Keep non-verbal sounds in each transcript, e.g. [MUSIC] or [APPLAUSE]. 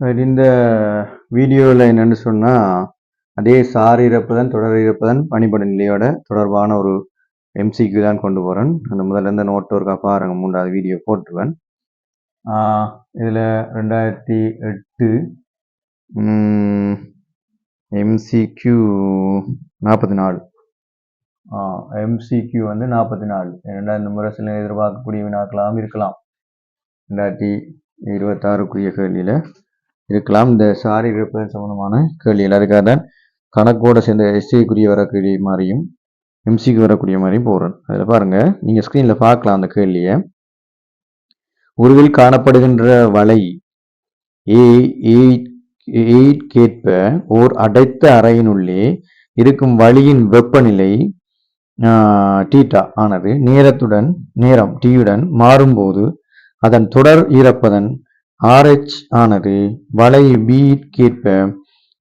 இந்த வீடியோவில் என்னென்னு சொன்னால் அதே சார் இறப்புதன் தொடர் இறப்புதன் பணிபட நிலையோட தொடர்பான ஒரு எம்சிக்கு தான் கொண்டு போகிறேன் அந்த முதல்ல இருந்த நோட் ஒருக்கா பாருங்க மூன்றாவது வீடியோ போட்டுருவேன். இதில் ரெண்டாயிரத்தி எட்டு எம்சிக்யூ நாற்பத்தி நாலு. எம்சிக்யூ வந்து நாற்பத்தி நாலு. ரெண்டாயிரம் இந்த முறை சில எதிர்பார்க்கக்கூடிய வினாக்களாகவும் இருக்கலாம். ரெண்டாயிரத்தி இருபத்தாறுக்குரிய கேள்வியில். இருக்கலாம். இந்த சாரி இருப்பது சம்பந்தமான கேள்விகள் அதுக்காக தான் கணக்கோட சேர்ந்த எஸ்ஏக்குரிய வரக்கூடிய மாதிரியும் எம்சிக்கு வரக்கூடிய மாதிரியும் போடுறேன் அதில் பாருங்கள் நீங்கள் ஸ்க்ரீனில் பார்க்கலாம் அந்த கேள்வியை. உருவில் காணப்படுகின்ற வலை ஏ எயிட் கேட்ப ஓர் அடைத்த அறையினுள்ளே இருக்கும் வழியின் வெப்பநிலை டீட்டா ஆனது நேரத்துடன் நேரம் டீயுடன் மாறும்போது அதன் தொடர் ஈரப்பதன் ஆர்ஹெச் ஆனது வலை பி கேட்ப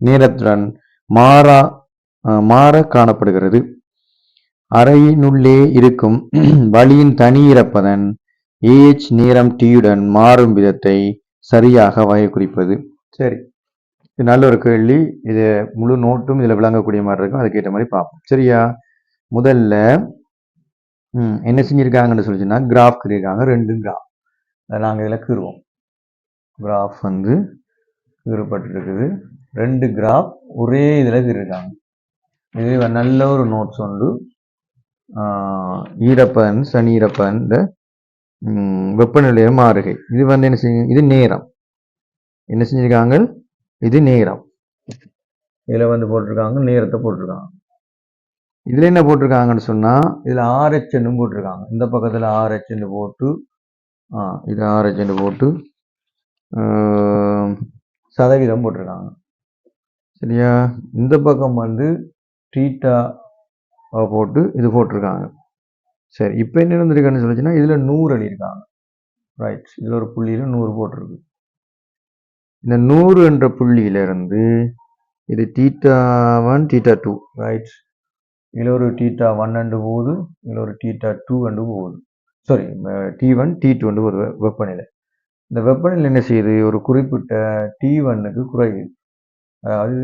நேரத்துடன் மாறா மாற காணப்படுகிறது. அறையினுள்ளே இருக்கும் [CLEARS THROAT] வழியின் தனி இறப்பதன் ஏஹெச் நேரம் டீயுடன் மாறும் விதத்தை சரியாக வகை குறிப்பது சரி. இது நல்ல ஒரு கேள்வி. இது முழு நோட்டும் இதில் விளங்கக்கூடிய மாதிரி இருக்கும். அதுக்கேற்ற மாதிரி பார்ப்போம். சரியா? முதல்ல என்ன செஞ்சுருக்காங்கன்னு சொல்லிச்சுன்னா கிராஃப் கிரியிருக்காங்க ரெண்டு கிராஃப் அதை நாங்கள் இதில் கீறுவோம். கிராஃப் வந்து கீறப்பட்டுருக்குது ரெண்டு கிராஃப் ஒரே இதில் இருக்காங்க. இது நல்ல ஒரு நோட்ஸ் உண்டு ஈரப்பன் சனி ஈரப்பன் இந்த வெப்பநிலைய மாறுகை. இது வந்து என்ன செய்யும் இது நேரம். என்ன செஞ்சுருக்காங்க? இது நேரம். இதில் வந்து போட்டிருக்காங்க நேரத்தை போட்டிருக்காங்க. இதில் என்ன போட்டிருக்காங்கன்னு சொன்னால் இதில் ஆர்ஹெச்என்னு போட்டிருக்காங்க. இந்த பக்கத்தில் ஆர்ஹெச்என்னு போட்டு ஆ இது ஆர்ஹெச்என்னு போட்டு சதவீதம் போட்டிருக்காங்க. சரியா? இந்த பக்கம் வந்து டீட்டா போட்டு இது போட்டிருக்காங்க. சரி இப்போ என்ன இருந்திருக்கான்னு சொல்லிச்சுன்னா இதில் நூறு எழுதியிருக்காங்க ரைட் இதில் ஒரு புள்ளியில் நூறு போட்டிருக்கு. இந்த நூறு என்ற புள்ளியிலிருந்து இது theta one theta two. Right இதில் ஒரு டீட்டா ஒன் அண்டு போகுது இதில் ஒரு டீட்டா டூ அண்டு போகுது. Sorry T one T two and ஒரு வெப்பநிலை. இந்த வெப்பநிலை என்ன செய்யுது? ஒரு குறிப்பிட்ட டி ஒன்னுக்கு குறையுது. அதாவது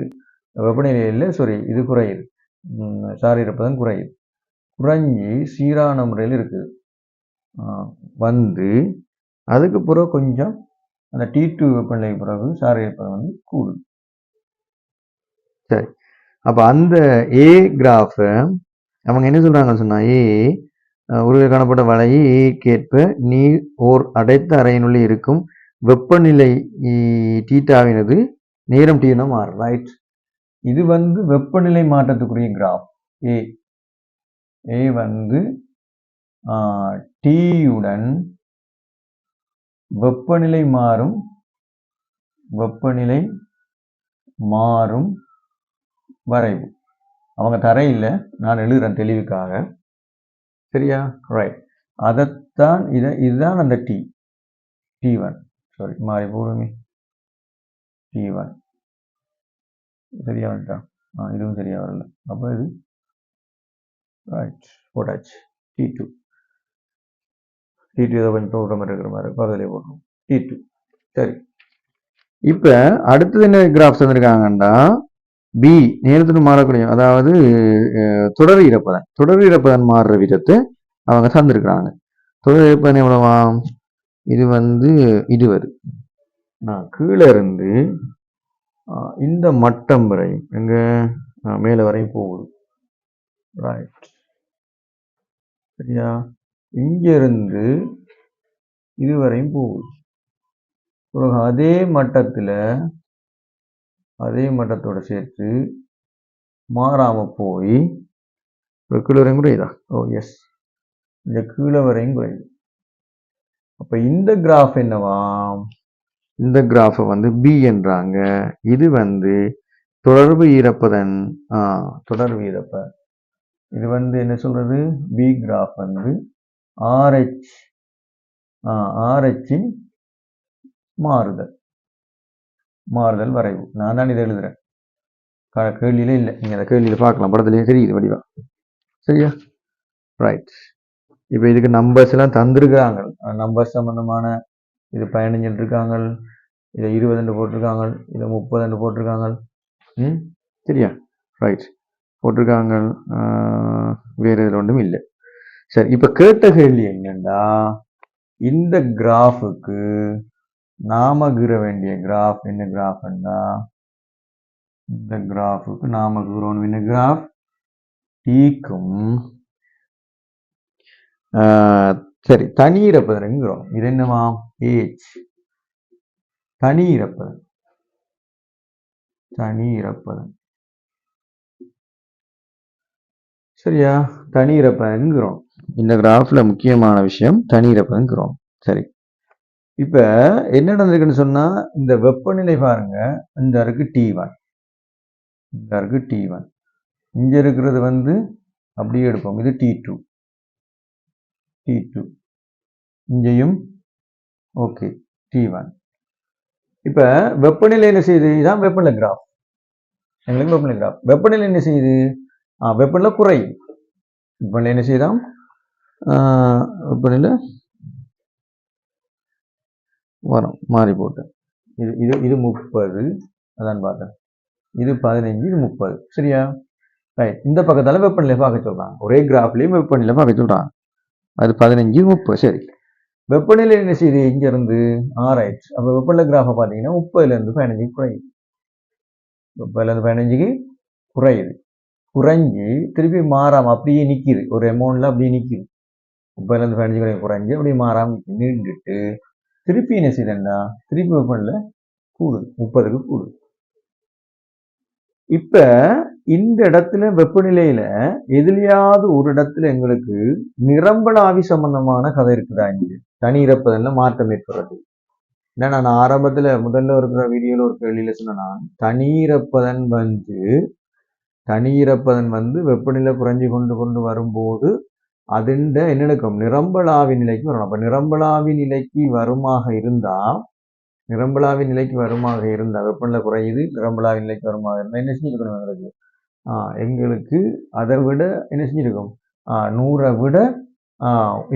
வெப்பநிலையில் சாரி இது குறையுது. சாரி இருப்பதன் குறையுது. குறைஞ்சி சீரான முறையில் இருக்குது வந்து அதுக்கு பிறகு கொஞ்சம் அந்த டி டூ வெப்பநிலைக்கு பிறகு சாரி இருப்பது வந்து கூடும். சரி. அப்போ அந்த ஏ கிராஃபை அவங்க என்ன சொல்கிறாங்கன்னு சொன்னால் ஏ உருவே காணப்பட்ட வலையை ஏற்கேற்ப நீர் ஓர் அடைத்த அறையினுள்ளே இருக்கும் வெப்பநிலை டீட்டாவினது நேரம் டீனா மாறும். ரைட் இது வந்து வெப்பநிலை மாற்றத்துக்குரிய கிராஃப் ஏ ஏ வந்து டீயுடன் வெப்பநிலை மாறும் வெப்பநிலை மாறும் வரைவு. அவங்க தரையில் நான் எழுதுகிறேன் தெளிவுக்காக. சரியா? ரைட் அதைத்தான் இதை இதுதான் அந்த டி டி ஒன் சாரி மாறி போடுமே. டி ஒன் சரியா வந்துட்டான் ஆ இதுவும் சரியா வரல. அப்போ இது? ரைட் போட்டாச்சு. டி டூ டி டூ ஏதோ கொஞ்சம் போடுற மாதிரி இருக்கிற மாதிரி பக்கத்துலேயே போட்டோம் டி டூ சரி. இப்போ அடுத்தது என்ன கிராஃப்ஸ் வந்திருக்காங்கன்னா பி நேரத்துடன் மாறக்கூடிய அதாவது தொடர் இறப்பதன் தொடர் இறப்பதன் மாறுற விதத்தை அவங்க தந்திருக்கிறாங்க தொடர் இறப்பதன் எவ்வளவா? இது வந்து இருபது. கீழே இருந்து இந்த மட்டம் வரை எங்க மேலே வரையும் போகுது. ரைட் சரியா? இங்கிருந்து இதுவரையும் போகுது. அதே மட்டத்தில் அதே மட்டத்தோட சேர்த்து மாறாமல் போய் கீழே வரையும் குறையுதா ஓ எஸ் இந்த கீழே வரையும் குறையுது அப்போ இந்த கிராஃப் என்னவா? இந்த கிராஃபை வந்து பி என்றாங்க. இது வந்து தொடர்பு ஈரப்பதன் தொடர்பு ஈரப்ப. இது வந்து என்ன சொல்றது? பி கிராஃப் வந்து ஆர்ஹெச் ஆர்ஹெச்சின் மாறுதல். மாறுதல் வரைவு. நான் தான் இதை எழுதுறேன். கேள்வியிலே இல்லை. நீங்கள் அந்த கேள்வியில் பார்க்கலாம். படத்துலேயே தெரியுது வடிவா சரியா? ரைட் இப்போ இதுக்கு நம்பர்ஸ் எல்லாம் தந்திருக்கிறாங்க. நம்பர் சம்மந்தமான இது பயணிச்சுட்டு இருக்காங்க இதை இருபதுன்னு போட்டிருக்காங்க. இதை முப்பதுன்னு போட்டிருக்காங்க. ம்? சரியா? ரைட் போட்டிருக்காங்க. வேறு இதில் ஒன்றும் இல்லை. சரி இப்போ கேட்ட கேள்வி என்னென்னா இந்த கிராஃபுக்கு நாம கீற வேண்டிய கிராஃப் என்ன கிராஃப்னா இந்த கிராஃபுக்கு நாம கீறணும் என்ன கிராஃப் டீக்கும் சரி தனியிறப்பதன்கிறோம் இது என்னவா ஏஜ் தனி இறப்பதன் தனி இறப்பதன் சரியா? தனி இறப்பதன்கிறோம் இந்த கிராஃப்ல முக்கியமான விஷயம் தனி இறப்பதன்கிறோம் சரி. இப்போ என்ன நடந்திருக்குன்னு சொன்னால் இந்த வெப்பநிலை பாருங்க. இந்த இருக்கு டி ஒன் இந்த இருக்கு டி ஒன் இங்கே இருக்கிறது வந்து அப்படியே எடுப்போம். இது டி டூ டி டூ இங்கேயும் ஓகே டி ஒன் இப்போ வெப்பநிலை என்ன செய்யுது? இதான் வெப்பநிலை கிராஃப் எங்களுக்கு வெப்பநிலை கிராஃப் வெப்பநிலை என்ன செய்யுது? ஆ, வெப்பநிலை குறையும். வெப்பநிலை என்ன செய்யுதாம்? வெப்பநிலை வரும் மாறி போட்டேன் இது இது இது முப்பது. அதான் பார்த்தேன். இது பதினஞ்சு இது முப்பது. சரியா? ரைட் இந்த பக்கத்தால் வெப்பநிலை பார்க்க சொல்கிறாங்க ஒரே கிராஃப்லேயும் வெப்பநிலை பார்க்க சொல்கிறாங்க அது பதினஞ்சு முப்பது. சரி. வெப்பநிலை என்ன செய்யுது? இங்கேருந்து ஆராய்ச்சி வெப்பநிலை கிராஃபை பார்த்தீங்கன்னா முப்பதுலேருந்து பதினஞ்சுக்கு குறையுது. முப்பதுலேருந்து பதினஞ்சுக்கு குறையுது. குறைஞ்சு திருப்பி மாறாமல் அப்படியே நிற்கிது ஒரு அமௌண்ட்டில் அப்படியே நிற்கிது முப்பதுலேருந்து பதினஞ்சு குறையும் குறைஞ்சி அப்படியே மாறாமல் நின்றுட்டு திருப்பி என்ன செய்யறேன்னா திருப்பி வெப்பநிலை கூடுது முப்பதுக்கு கூடுது இப்ப இந்த இடத்துல வெப்பநிலையில எதிலையாவது ஒரு இடத்துல எங்களுக்கு நிரம்பல ஆவி சம்பந்தமான கதை இருக்குதா இங்கே? தனி இறப்பதில் மாற்றம் ஏற்படுறது. ஏன்னா நான் ஆரம்பத்துல முதல்ல இருக்கிற வீடியோல ஒரு கேள்வியில சொன்னா தனி இறப்பதன் வந்து தனி இறப்பதன் வந்து வெப்பநிலை குறைஞ்சு கொண்டு கொண்டு வரும்போது அதுண்ட என்ன நடக்கும் நிரம்பலாவி நிலைக்கு வரணும். அப்போ நிரம்பலாவி நிலைக்கு வருமாக இருந்தால் நிரம்பலாவி நிலைக்கு வருமாக இருந்தால் வெப்பநிலை குறையுது நிரம்பலாவி நிலைக்கு வருமாக இருந்தால் என்ன செஞ்சுருக்கணும் எங்களுக்கு? ஆஹ் எங்களுக்கு அதை விட என்ன செஞ்சுருக்கோம்? ஆஹ் நூறை விட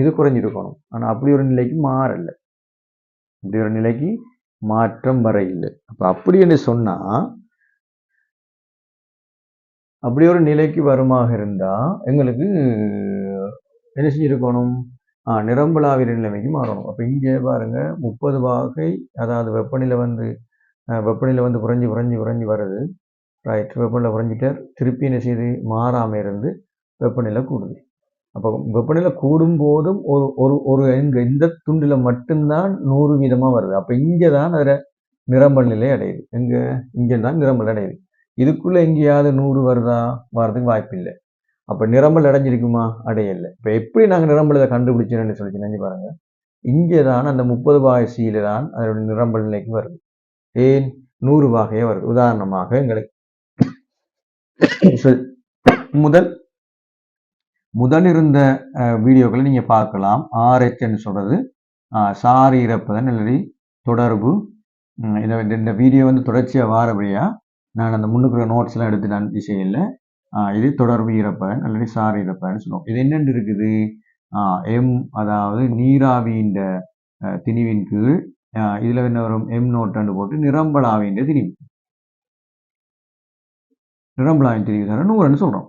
இது குறைஞ்சிருக்கணும். ஆனால் அப்படி ஒரு நிலைக்கு மாறலை. இப்படி ஒரு நிலைக்கு மாற்றம் வர இல்லை. அப்போ அப்படி என்று சொன்னால் அப்படி ஒரு நிலைக்கு வருமாக இருந்தால் எங்களுக்கு என்ன செஞ்சுருக்கணும்? ஆ நிலைமைக்கு மாறணும். அப்போ இங்கே பாருங்கள் முப்பது வாகை அதாவது வெப்பநிலை வந்து வெப்பநிலை வந்து குறைஞ்சி குறைஞ்சி குறைஞ்சி வருது. ரைட் வெப்பநிலை குறைஞ்சிட்டார் திருப்பி என்ன செய்யுது? மாறாமல் இருந்து வெப்பநிலை கூடுது. அப்போ வெப்பநிலை கூடும் போதும் ஒரு ஒரு ஒரு எங்கே இந்த துண்டில் மட்டும்தான் நூறு வீதமாக வருது. அப்போ இங்கே தான் அதில் நிரம்பல் நிலை அடையுது. எங்கே? இங்கே தான் நிரம்பல் அடையுது. இதுக்குள்ளே எங்கேயாவது நூறு வருதா? வர்றதுக்கு வாய்ப்பு இல்லை அப்ப நிரம்பல் அடைஞ்சிருக்குமா? அடையல. இப்ப எப்படி நாங்க நிரம்பல் இதை சொல்லி நினைச்சு பாருங்க. இங்கே தான் அந்த முப்பது வாசியில் தான் அதனுடைய நிரம்பல் நிலைக்கு வருது. ஏன்? நூறு வகையே வருது. உதாரணமாக எங்களுக்கு முதல் முதல் இருந்த வீடியோக்களை நீங்க பார்க்கலாம். ஆர்ஹெச்ன்னு சொல்றது சாரி இறப்பதன் இல்லை தொடர்பு. இந்த வீடியோ வந்து தொடர்ச்சியா வாரபடியாக நான் அந்த முன்னுக்குற நோட்ஸ் எல்லாம் எடுத்து நான் செய்யல இது தொடர்பு இறப்பதன் அல்லது சார் இறப்பதன் சொல்லுவோம். இது என்னென்று இருக்குது? ஆஹ் எம் அதாவது நீராவியின் திணிவின் கீழ் ஆஹ் என்ன வரும்? எம் நோட்டன்னு போட்டு நிரம்பலாவின் திணிவு. நிரம்பலாவின் திணிவு தர நூறுன்னு சொல்றோம்.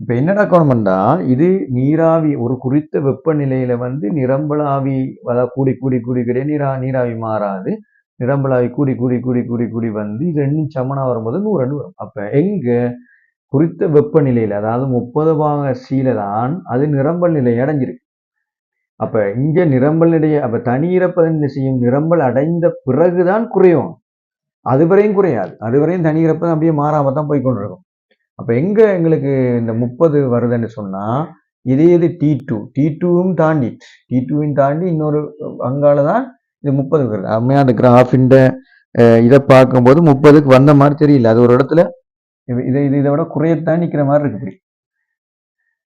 என்னடா என்ன நடக்கணும்டா இது நீராவி ஒரு குறித்த வெப்பநிலையில வந்து நிரம்பலாவி அதாவது கூடி கூடி கூடி கூடிய நீரா நீராவி மாறாது. நிரம்பலாவி கூடி கூடி கூடி கூடி கூடி வந்து இது ரெண்டும் சமனாக வரும்போது நூறு வரும். அப்ப எங்க குறித்த வெப்பநிலையில் அதாவது முப்பது பாக சீல தான் அது நிரம்பல் நிலை அடைஞ்சிருக்கு. அப்போ இங்கே நிரம்பல் நிலையை அப்போ தனி இறப்பதன் செய்யும்? நிரம்பல் அடைந்த பிறகுதான் குறையும். அதுவரையும் குறையாது. அதுவரையும் தனி இறப்பதன் அப்படியே மாறாமல் தான் போய் கொண்டிருக்கும். அப்போ எங்கே எங்களுக்கு இந்த முப்பது வருதுன்னு சொன்னால் இதே இது டி டூ டி டூவும் தாண்டி டி டூவும் தாண்டி இன்னொரு அங்கால தான் இது முப்பது வருது. அம்மையா அந்த கிராஃபின் இதை பார்க்கும்போது முப்பதுக்கு வந்த மாதிரி தெரியல. அது ஒரு இடத்துல இது- இதை இது இதை விட குறையத்தான் நிக்கிற மாதிரி இருக்கு இப்படி.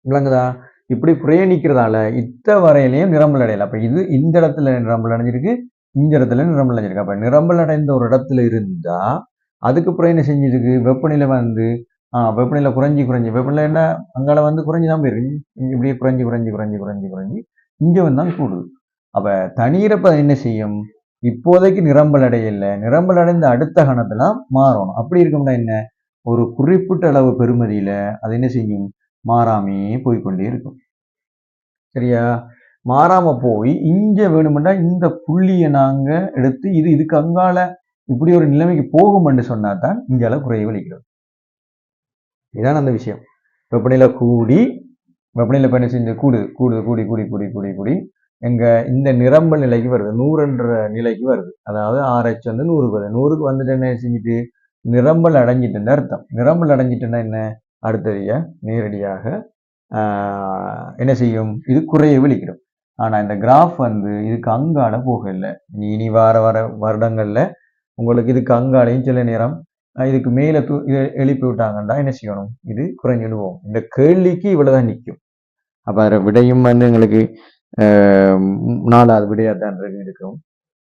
விளங்குதா? இப்படி குறைய நிக்கிறதால இத்த வரையிலையும் நிரம்பல் அடையலை. அப்போ இது இந்த இடத்துல நிரம்பல் அடைஞ்சிருக்கு இந்த இடத்துல நிரம்பல் அடைஞ்சிருக்கு. அப்ப நிரம்பல் அடைந்த ஒரு இடத்துல இருந்தா அதுக்கு அப்புறம் என்ன செஞ்சிருக்கு? வெப்பநிலை வந்து ஆஹ் வெப்பநிலை குறைஞ்சி குறைஞ்சி. வெப்பநிலை என்ன? அங்கால வந்து குறைஞ்சி தான் போயிருக்கு. இங்க இப்படியே குறைஞ்சி குறைஞ்சி குறைஞ்சி குறைஞ்சி குறைஞ்சி. இங்கே வந்து தான் கூடுது. அப்போ தனியிறப்ப என்ன செய்யும்? இப்போதைக்கு நிரம்பல் அடையலை. நிரம்பல் அடைந்த அடுத்த கணத்தெல்லாம் மாறணும். அப்படி இருக்கும்னா என்ன? ஒரு குறிப்பிட்ட அளவு பெறுமதியில அது என்ன செய்யும்? மாறாமே போய்க்கொண்டே இருக்கும். சரியா? மாறாம போய் இங்க வேணுமெண்டா இந்த புள்ளியை நாங்க எடுத்து இது இதுக்கு அங்கால இப்படி ஒரு நிலைமைக்கு போகும்னு சொன்னா தான் இங்கால குறைய வலிக்கிறது இதான் அந்த விஷயம். வெப்பநிலை கூடி வெப்பநிலை பயணம் செஞ்சு கூடு கூடுது கூடி கூடி கூடி கூடி கூடி எங்க இந்த நிரம்பல் நிலைக்கு வருது. நூறுன்ற நிலைக்கு வருது. அதாவது ஆர்ஹெச் வந்து நூறுக்கு வருது. நூறுக்கு வந்துட்டு என்ன செஞ்சுட்டு? நிரம்பல் அடைஞ்சிட்டுன்னு அர்த்தம். நிரம்பல் அடைஞ்சிட்டுன்னா என்ன? அடுத்தடியா நேரடியாக என்ன செய்யும்? இது குறைய விழிக்கிறோம் ஆனால் இந்த கிராஃப் வந்து இதுக்கு அங்கால போகல. இனி இனி வார வர வருடங்களில் உங்களுக்கு இதுக்கு அங்காலையும் சில நேரம் இதுக்கு மேலே தூ இதை எழுப்பி விட்டாங்கன்னா என்ன செய்யணும்? இது குறைஞ்சிடுவோம். இந்த கேள்விக்கு இவ்வளோதான் நிற்கும். அப்போ அதில் விடையும் வந்து எங்களுக்கு நாலாவது விடையாக தான் இருக்கும்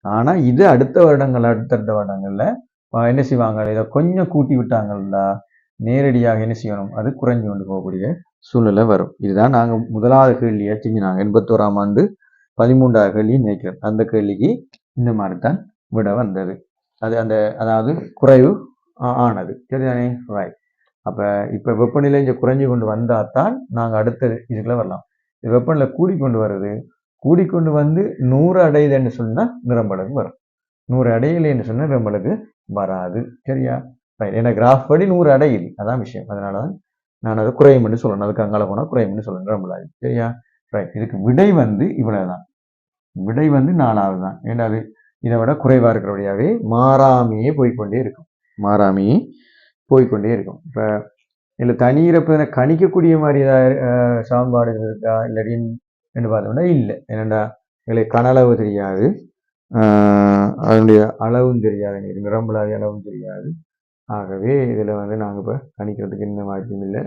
ஆனால் இது அடுத்த வருடங்கள் அடுத்தடுத்த வருடங்களில் என்ன செய்வாங்க? இதை கொஞ்சம் கூட்டி விட்டாங்கன்னா நேரடியாக என்ன செய்யணும்? அது குறைஞ்சு கொண்டு போகக்கூடிய சூழ்நிலை வரும். இதுதான் நாங்கள் முதலாவது கேள்வியை செஞ்சினாங்க. எண்பத்தோராம் ஆண்டு பதிமூன்றாவது கேள்வி நினைக்கிறோம் அந்த கேள்விக்கு இந்த மாதிரி தான் விட வந்தது. அது அந்த அதாவது குறைவு ஆ- ஆனது. சரிதானே? ரைட் அப்போ இப்போ வெப்பநிலை இங்கே குறைஞ்சு கொண்டு வந்தால் தான் நாங்கள் அடுத்த இதுக்குள்ள வரலாம். இது வெப்பநிலை கூடிக்கொண்டு வருது. கூடிக்கொண்டு வந்து நூறு அடையுதுன்னு சொன்னால் நிரம்பலகு வரும். நூறு அடையலைன்னு சொன்னால் நிரம்பலுக்கு வராது. சரியா? ரைட் ஏன்னா கிராஃப் படி நூறு அடையுது அதான் விஷயம். அதனால தான் நான் அதை குறையும்னு சொல்லணும் அதுக்கு அங்கால போனா குறையும்னு சொல்லணும் நிரம்பலாது சரியா? ரைட் இதுக்கு விடை வந்து இவ்வளவுதான். விடை வந்து நாலாவது தான். ஏன்னா அது? இதை விட குறைவா இருக்கிறபடியாவே மாறாமையே போய்க்கொண்டே இருக்கும். மாறாமையே போய்க்கொண்டே இருக்கும். இப்போ இதில் தனியிறப்பதனை கணிக்கக்கூடிய மாதிரி ஏதாவது சமன்பாடுகள் இருக்கா? இல்லாட்டி என்று பார்த்தோம்னா இல்லை. ஏனண்டா எங்களுக்கு கனளவு தெரியாது. அதனுடைய அளவும் தெரியாது. எங்களுக்கு நிரம்பலாவிய அளவும் தெரியாது. ஆகவே இதில் வந்து நாங்கள் இப்போ கணிக்கிறதுக்கு எந்த வாய்ப்பும் இல்லை.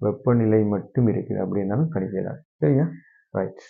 வெப்பநிலை மட்டும் இருக்குது அப்படின்னாலும் கணிக்கலாம் சரியா? ரைட்